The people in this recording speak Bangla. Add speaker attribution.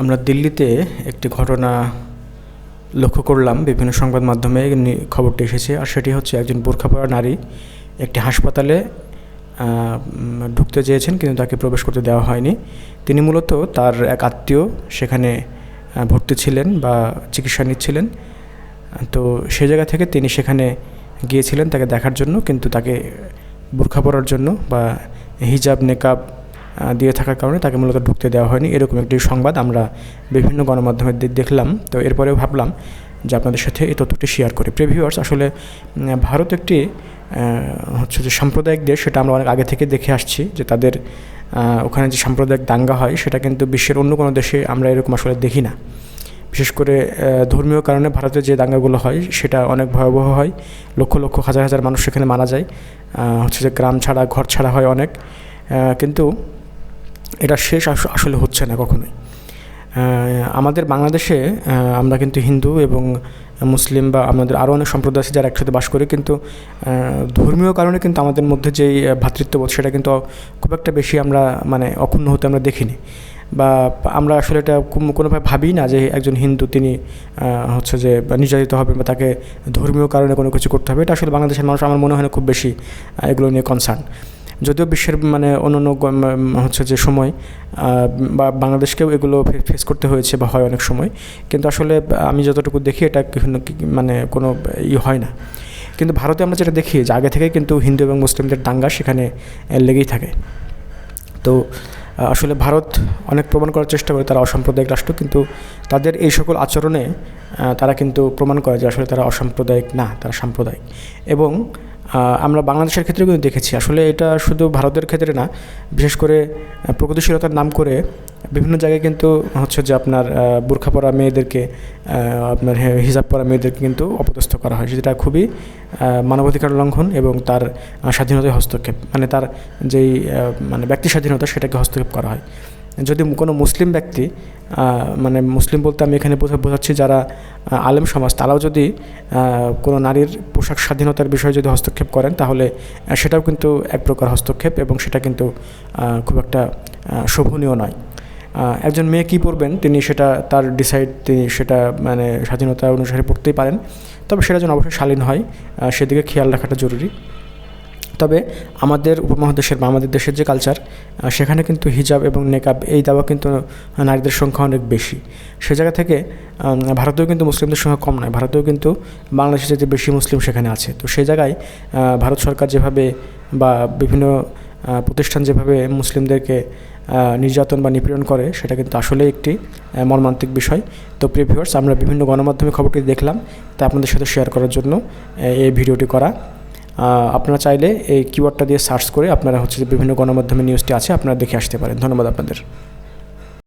Speaker 1: আমরা দিল্লিতে একটি ঘটনা লক্ষ্য করলাম। বিভিন্ন সংবাদ মাধ্যমে খবরটি এসেছে আর সেটি হচ্ছে একজন বোরখা পরা নারী একটি হাসপাতালে ঢুকতে চেয়েছেন কিন্তু তাকে প্রবেশ করতে দেওয়া হয়নি। তিনি মূলত তার এক আত্মীয় সেখানে ভর্তি ছিলেন বা চিকিৎসা নিচ্ছিলেন। তো সে জায়গা থেকে তিনি সেখানে গিয়েছিলেন তাকে দেখার জন্য। কিন্তু তাকে বোরখা পরার জন্য বা হিজাব, নেকাব দিয়ে থাকার কারণে তাকে মূলত ঢুকতে দেওয়া হয়নি। এরকম একটি সংবাদ আমরা বিভিন্ন গণমাধ্যমে দেখলাম। তো এরপরেও ভাবলাম যে আপনাদের সাথে এই তথ্যটি শেয়ার করি। প্রিভিউয়ার্স আসলে ভারত একটি হচ্ছে যে সাম্প্রদায়িক দেশ, সেটা আমরা অনেক আগে থেকে দেখে আসছি যে তাদের ওখানে যে সাম্প্রদায়িক দাঙ্গা হয়, সেটা কিন্তু বিশ্বের অন্য কোনো দেশে আমরা এরকম আসলে দেখি না। বিশেষ করে ধর্মীয় কারণে ভারতে যে দাঙ্গাগুলো হয়, সেটা অনেক ভয়াবহ হয়। লক্ষ লক্ষ, হাজার হাজার মানুষ সেখানে মারা যায়। হচ্ছে যে গ্রাম ছাড়া, ঘর ছাড়া হয় অনেক। কিন্তু এটা শেষ আসলে হচ্ছে না কখনোই। আমাদের বাংলাদেশে আমরা কিন্তু হিন্দু এবং মুসলিম বা আমাদের আরও অনেক সম্প্রদায় আছে যারা একসাথে বাস করে, কিন্তু ধর্মীয় কারণে কিন্তু আমাদের মধ্যে যেই ভ্রাতৃত্ববোধ সেটা কিন্তু খুব একটা বেশি আমরা মানে অক্ষুণ্ণ হতে আমরা দেখিনি। বা আমরা আসলে এটা কোনোভাবে ভাবি না যে একজন হিন্দু তিনি হচ্ছে যে নির্যাতিত হবে বা তাকে ধর্মীয় কারণে কোনো কিছু করতে হবে। এটা আসলে বাংলাদেশের মানুষ আমার মনে হয় না খুব বেশি এগুলো নিয়ে কনসার্ন যদিও বিশ্বের মানে উম, হচ্ছে যে সময় বা বাংলাদেশকেও এগুলো ফেস করতে হয়েছে বা হয় অনেক সময় কিন্তু আসলে আমি যতটুকু দেখি এটা মানে কোনো ই হয় না। কিন্তু ভারতে আমরা যেটা দেখি যে আগে থেকে কিন্তু হিন্দু এবং মুসলিমদের দাঙ্গা সেখানে লেগেই থাকে। তো আসলে ভারত অনেক প্রমাণ করার চেষ্টা করে তারা অসাম্প্রদায়িক রাষ্ট্র কিন্তু তাদের এই সকল আচরণে তারা কিন্তু প্রমাণ করে যে আসলে তারা অসাম্প্রদায়িক না তারা সাম্প্রদায়িক। এবং আমরা বাংলাদেশের ক্ষেত্রেও কিন্তু দেখেছি। আসলে এটা শুধু ভারতের ক্ষেত্রে না, বিশেষ করে প্রগতিশীলতার নাম করে বিভিন্ন জায়গায় কিন্তু হচ্ছে যে আপনার বোরখা পরা মেয়েদেরকে আপনার হিজাব পরা মেয়েদেরকে কিন্তু অপদস্থ করা হয়। যেটা খুবই মানবাধিকার লঙ্ঘন এবং তার স্বাধীনতায় হস্তক্ষেপ। মানে তার যেই মানে ব্যক্তি স্বাধীনতা সেটাকে হস্তক্ষেপ করা হয়। যদি কোনো মুসলিম ব্যক্তি মানে মুসলিম বলতে আমি এখানে বোঝা বোঝাচ্ছি যারা আলেম সমাজ, তারাও যদি কোনো নারীর পোশাক স্বাধীনতার বিষয়ে যদি হস্তক্ষেপ করেন, তাহলে সেটাও কিন্তু এক প্রকার হস্তক্ষেপ এবং সেটা কিন্তু খুব একটা শোভনীয় নয়। একজন মেয়ে কী পরবেন? তিনি সেটা, তার ডিসাইড তিনি সেটা মানে স্বাধীনতা অনুসারে পড়তেই পারেন। তবে সেটা যেন অবশ্যই শালীন হয় সেদিকে খেয়াল রাখাটা জরুরি। তবে আমাদের উপমহাদেশের বা আমাদের দেশের যে কালচার সেখানে কিন্তু হিজাব এবং নেকাব এই দাওয়া কিন্তু নারীদের সংখ্যা অনেক বেশি। সে জায়গা থেকে ভারতেও কিন্তু মুসলিমদের সংখ্যা কম নয়, ভারতেও কিন্তু বাংলাদেশের যে বেশি মুসলিম সেখানে আছে। তো সেই জায়গায় ভারত সরকার যেভাবে বা বিভিন্ন প্রতিষ্ঠান যেভাবে মুসলিমদেরকে নির্যাতন বা নিপীড়ন করে, সেটা কিন্তু আসলে একটি মর্মান্তিক বিষয়। তো প্রিভিউয়ার্স আমরা বিভিন্ন গণমাধ্যমে খবরটি দেখলাম, তা আপনাদের সাথে শেয়ার করার জন্য এই ভিডিওটি করা। আপনারা চাইলে এই কিওয়ার্ডটা দিয়ে সার্চ করে আপনারা হচ্ছে বিভিন্ন গণমাধ্যমে নিউজটি আছে, আপনারা দেখে আসতে পারেন। ধন্যবাদ আপনাদের।